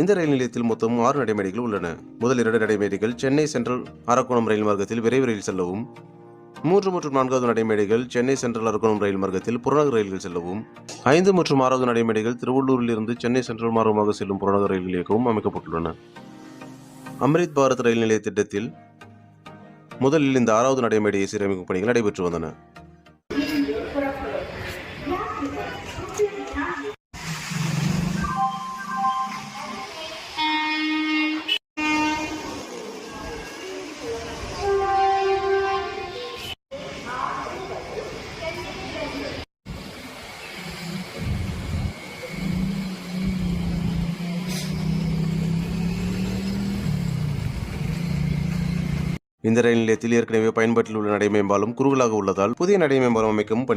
இந்த ரயில் நிலையத்தில் மொத்தம் ஆறு நடைமேடைகள் உள்ளன. முதல் இரண்டு நடைமேடைகள் சென்னை சென்ட்ரல் அரக்கோணம் ரயில் மார்க்கத்தில் விரைவு ரயில் செல்லவும் மூன்று மற்றும் நான்காவது நடைமேடைகள் சென்னை சென்ட்ரல் அரக்கோணம் ரயில் மார்க்கத்தில் புறநகர் ரயில்கள் செல்லவும் ஐந்து மற்றும் ஆறாவது நடைமேடைகள் திருவள்ளூரில் இருந்து சென்னை சென்ட்ரல் மார்க்கமாக செல்லும் புறநகர் ரயில்கள் இயக்கவும் அமைக்கப்பட்டுள்ளன. அம்ரித் பாரத் ரயில் நிலைய திட்டத்தில் முதலில் இந்த ஆறாவது நடைமேடையை சீரமைக்கும் பணிகள் நடைபெற்று வந்தன. இந்த ரயில் நிலையத்தில் ஏற்கனவே பயன்பாட்டில் உள்ள நடைமேம்பாலம் குறுகலாக உள்ளதால் புதிய நடைமேம்பாலம் அமைக்கவும் பணி